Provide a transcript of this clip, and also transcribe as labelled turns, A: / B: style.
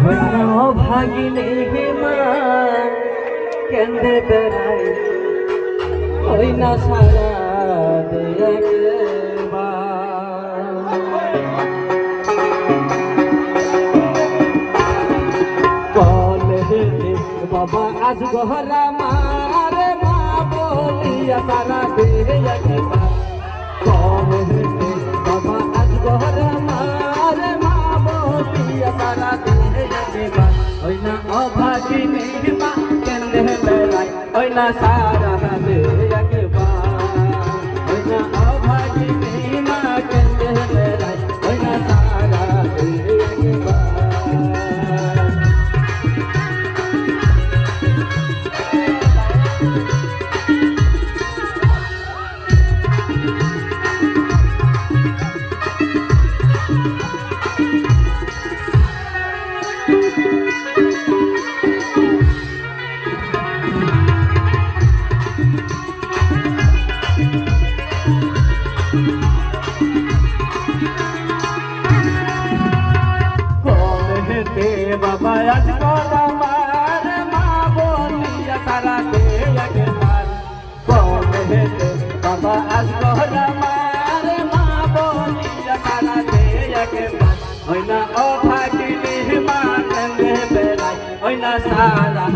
A: ও ভাগিনে হেমা কেন্দ্রে বেড়াই। ওই না সারা বাবা, আজ গহরা মারে মা বলিয়া দেয়া কলে বাবা, আজ গহরা মারে মা বলিয়া না অভাগিনী মা কেন্দ্রে বেড়াই ওই না সারা বাবা আজ কলামার মা বলিয়া তারা দে একবার কম হেতে বাবা আজ কলামার মা বলিয়া তারা দে একবার ওই না অভাগিনী মা কেন্দ্রে বেড়াই ওই না সারা